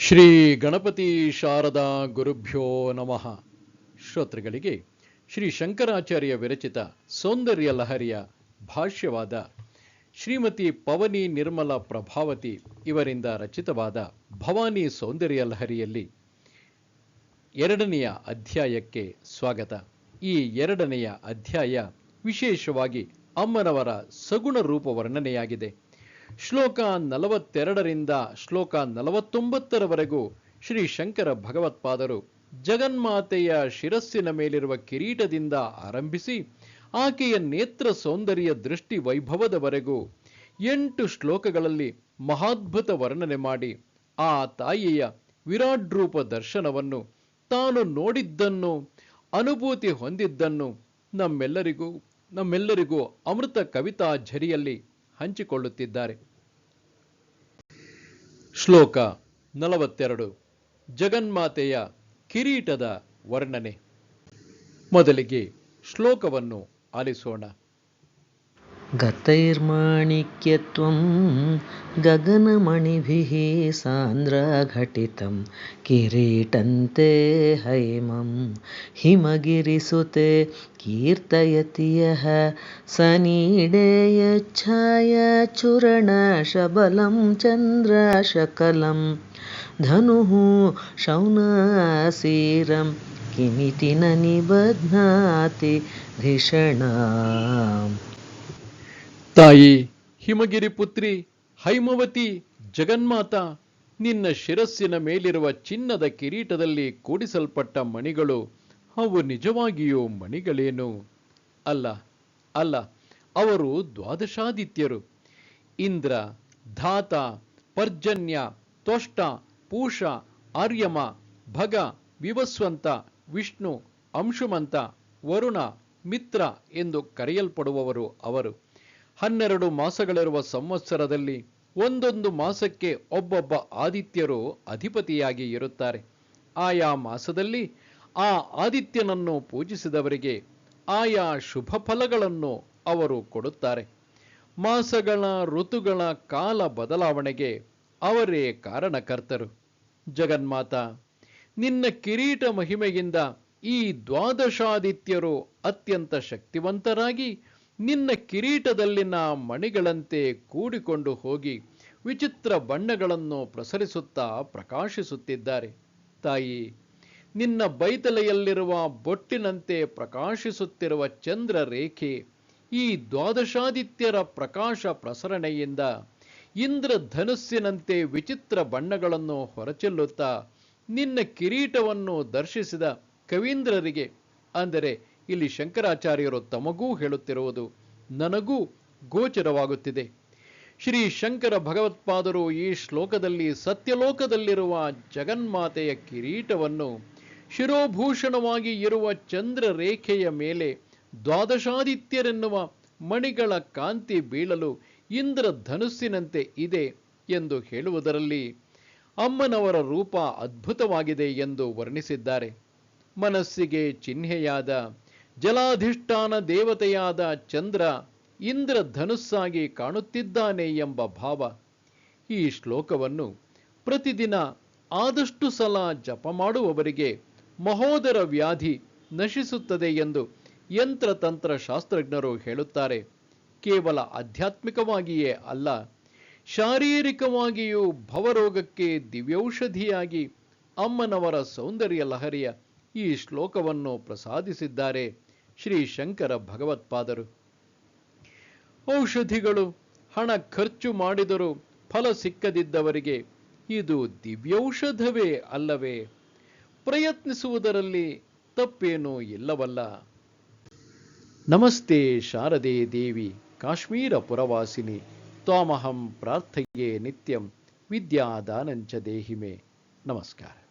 ಶ್ರೀ ಗಣಪತಿ ಶಾರದಾ ಗುರುಭ್ಯೋ ನಮಃ. ಶ್ರೋತೃಗಳಿಗೆ ಶ್ರೀ ಶಂಕರಾಚಾರ್ಯ ವಿರಚಿತ ಸೌಂದರ್ಯ ಲಹರಿಯ ಭಾಷ್ಯವಾದ ಶ್ರೀಮತಿ ಪವನಿ ನಿರ್ಮಲ ಪ್ರಭಾವತಿ ಇವರಿಂದ ರಚಿತವಾದ ಭವಾನಿ ಸೌಂದರ್ಯ ಲಹರಿಯಲ್ಲಿ ಎರಡನೆಯ ಅಧ್ಯಾಯಕ್ಕೆ ಸ್ವಾಗತ. ಈ ಎರಡನೆಯ ಅಧ್ಯಾಯ ವಿಶೇಷವಾಗಿ ಅಮ್ಮನವರ ಸಗುಣ ರೂಪ ವರ್ಣನೆಯಾಗಿದೆ. ಶ್ಲೋಕ ನಲವತ್ತೆರಡರಿಂದ ಶ್ಲೋಕ ನಲವತ್ತೊಂಬತ್ತರವರೆಗೂ ಶ್ರೀ ಶಂಕರ ಭಗವತ್ಪಾದರು ಜಗನ್ಮಾತೆಯ ಶಿರಸ್ಸಿನ ಮೇಲಿರುವ ಕಿರೀಟದಿಂದ ಆರಂಭಿಸಿ ಆಕೆಯ ನೇತ್ರ ಸೌಂದರ್ಯ ದೃಷ್ಟಿ ವೈಭವದವರೆಗೂ ಎಂಟು ಶ್ಲೋಕಗಳಲ್ಲಿ ಮಹಾದ್ಭುತ ವರ್ಣನೆ ಮಾಡಿ ಆ ತಾಯಿಯ ವಿರಾಟ್ ರೂಪ ದರ್ಶನವನ್ನು ತಾನು ನೋಡಿದ್ದನ್ನು, ಅನುಭೂತಿ ಹೊಂದಿದ್ದನ್ನು ನಮ್ಮೆಲ್ಲರಿಗೂ ನಮ್ಮೆಲ್ಲರಿಗೂ ಅಮೃತ ಕವಿತಾ ಝರಿಯಲ್ಲಿ ಹಂಚಿಕೊಳ್ಳುತ್ತಿದ್ದಾರೆ. ಶ್ಲೋಕ ನಲವತ್ತೆರಡು. ಜಗನ್ಮಾತೆಯ ಕಿರೀಟದ ವರ್ಣನೆ. ಮೊದಲಿಗೆ ಶ್ಲೋಕವನ್ನು ಆಲಿಸೋಣ. गतैर्माणिक्यत्वं गगनमणिभिः सान्द्रघटितं किरीटन्ते हैमं हिमगिरिसुते कीर्तयति यः सनीडेयच्छायाचूरणशबलं चन्द्रशकलं धनुः शौनासीरं किमिति न निबध्नाति धिषणाम् ತಾಯಿ. ಹಿಮಗಿರಿ ಪುತ್ರಿ, ಹೈಮವತಿ, ಜಗನ್ಮಾತ, ನಿನ್ನ ಶಿರಸ್ಸಿನ ಮೇಲಿರುವ ಚಿನ್ನದ ಕಿರೀಟದಲ್ಲಿ ಕೂಡಿಸಲ್ಪಟ್ಟ ಮಣಿಗಳು, ಅವು ನಿಜವಾಗಿಯೂ ಮಣಿಗಳೇನು? ಅಲ್ಲ ಅಲ್ಲ, ಅವರು ದ್ವಾದಶಾದಿತ್ಯರು. ಇಂದ್ರ, ಧಾತ, ಪರ್ಜನ್ಯ, ತ್ವಷ್ಟ, ಪೂಷ, ಆರ್ಯಮ, ಭಗ, ವಿವಸ್ವಂತ, ವಿಷ್ಣು, ಅಂಶುಮಂತ, ವರುಣ, ಮಿತ್ರ ಎಂದು ಕರೆಯಲ್ಪಡುವವರು ಅವರು. ಹನ್ನೆರಡು ಮಾಸಗಳಿರುವ ಸಂವತ್ಸರದಲ್ಲಿ ಒಂದೊಂದು ಮಾಸಕ್ಕೆ ಒಬ್ಬೊಬ್ಬ ಆದಿತ್ಯರು ಅಧಿಪತಿಯಾಗಿ ಇರುತ್ತಾರೆ. ಆಯಾ ಮಾಸದಲ್ಲಿ ಆ ಆದಿತ್ಯನನ್ನು ಪೂಜಿಸಿದವರಿಗೆ ಆಯಾ ಶುಭ ಫಲಗಳನ್ನು ಅವರು ಕೊಡುತ್ತಾರೆ. ಮಾಸಗಳ ಋತುಗಳ ಕಾಲ ಬದಲಾವಣೆಗೆ ಅವರೇ ಕಾರಣಕರ್ತರು. ಜಗನ್ಮಾತ, ನಿನ್ನ ಕಿರೀಟ ಮಹಿಮೆಯಿಂದ ಈ ದ್ವಾದಶಾದಿತ್ಯರು ಅತ್ಯಂತ ಶಕ್ತಿವಂತರಾಗಿ ನಿನ್ನ ಕಿರೀಟದಲ್ಲಿನ ಮಣಿಗಳಂತೆ ಕೂಡಿಕೊಂಡು ಹೋಗಿ ವಿಚಿತ್ರ ಬಣ್ಣಗಳನ್ನು ಪ್ರಸರಿಸುತ್ತಾ ಪ್ರಕಾಶಿಸುತ್ತಿದ್ದಾರೆ. ತಾಯಿ, ನಿನ್ನ ಬೈತಲೆಯಲ್ಲಿರುವ ಬೊಟ್ಟಿನಂತೆ ಪ್ರಕಾಶಿಸುತ್ತಿರುವ ಚಂದ್ರ ರೇಖೆ ಈ ದ್ವಾದಶಾದಿತ್ಯರ ಪ್ರಕಾಶ ಪ್ರಸರಣೆಯಿಂದ ಇಂದ್ರಧನುಸ್ಸಿನಂತೆ ವಿಚಿತ್ರ ಬಣ್ಣಗಳನ್ನು ಹೊರಚೆಲ್ಲುತ್ತಾ ನಿನ್ನ ಕಿರೀಟವನ್ನು ದರ್ಶಿಸಿದ ಕವೀಂದ್ರರಿಗೆ, ಅಂದರೆ ಇಲ್ಲಿ ಶಂಕರಾಚಾರ್ಯರು ತಮಗೂ ಹೇಳುತ್ತಿರುವುದು ನನಗೂ ಗೋಚರವಾಗುತ್ತಿದೆ. ಶ್ರೀ ಶಂಕರ ಭಗವತ್ಪಾದರು ಈ ಶ್ಲೋಕದಲ್ಲಿ ಸತ್ಯಲೋಕದಲ್ಲಿರುವ ಜಗನ್ಮಾತೆಯ ಕಿರೀಟವನ್ನು ಶಿರೋಭೂಷಣವಾಗಿ ಇರುವ ಚಂದ್ರ ರೇಖೆಯ ಮೇಲೆ ದ್ವಾದಶಾದಿತ್ಯರೆನ್ನುವ ಮಣಿಗಳ ಕಾಂತಿ ಬೀಳಲು ಇಂದ್ರ ಧನುಸ್ಸಿನಂತೆ ಇದೆ ಎಂದು ಹೇಳುವುದರಲ್ಲಿ ಅಮ್ಮನವರ ರೂಪ ಅದ್ಭುತವಾಗಿದೆ ಎಂದು ವರ್ಣಿಸಿದ್ದಾರೆ. ಮನಸ್ಸಿಗೆ ಚಿಹ್ನೆಯಾದ ಜಲಾಧಿಷ್ಠಾನ ದೇವತೆಯಾದ ಚಂದ್ರ ಇಂದ್ರ ಧನುಸ್ಸಾಗಿ ಕಾಣುತ್ತಿದ್ದಾನೆ ಎಂಬ ಭಾವ. ಈ ಶ್ಲೋಕವನ್ನು ಪ್ರತಿದಿನ ಆದಷ್ಟು ಸಲ ಜಪ ಮಾಡುವವರಿಗೆ ಮಹೋದರ ವ್ಯಾಧಿ ನಶಿಸುತ್ತದೆ ಎಂದು ಯಂತ್ರತಂತ್ರ ಶಾಸ್ತ್ರಜ್ಞರು ಹೇಳುತ್ತಾರೆ. ಕೇವಲ ಆಧ್ಯಾತ್ಮಿಕವಾಗಿಯೇ ಅಲ್ಲ, ಶಾರೀರಿಕವಾಗಿಯೂ ಭವರೋಗಕ್ಕೆ ದಿವ್ಯೌಷಧಿಯಾಗಿ ಅಮ್ಮನವರ ಸೌಂದರ್ಯ ಲಹರಿಯ ಈ ಶ್ಲೋಕವನ್ನು ಪ್ರಸಾದಿಸಿದ್ದಾರೆ. ಶ್ರೀ ಶಂಕರ ಭಗವತ್ಪಾದರು ಔಷಧಿಗಳು, ಹಣ ಖರ್ಚು ಮಾಡಿದರೂ ಫಲ ಸಿಕ್ಕದಿದ್ದವರಿಗೆ ಇದು ದಿವ್ಯೌಷಧವೇ ಅಲ್ಲವೇ? ಪ್ರಯತ್ನಿಸುವುದರಲ್ಲಿ ತಪ್ಪೇನೂ ಇಲ್ಲವಲ್ಲ. ನಮಸ್ತೆ ಶಾರದೆ ದೇವಿ ಕಾಶ್ಮೀರ ಪುರವಾಸಿನಿ ತ್ವಾಮಹಂ ಪ್ರಾರ್ಥಯೇ ನಿತ್ಯಂ, ವಿದ್ಯಾದಾನಂಚ ದೇಹಿಮೆ. ನಮಸ್ಕಾರ.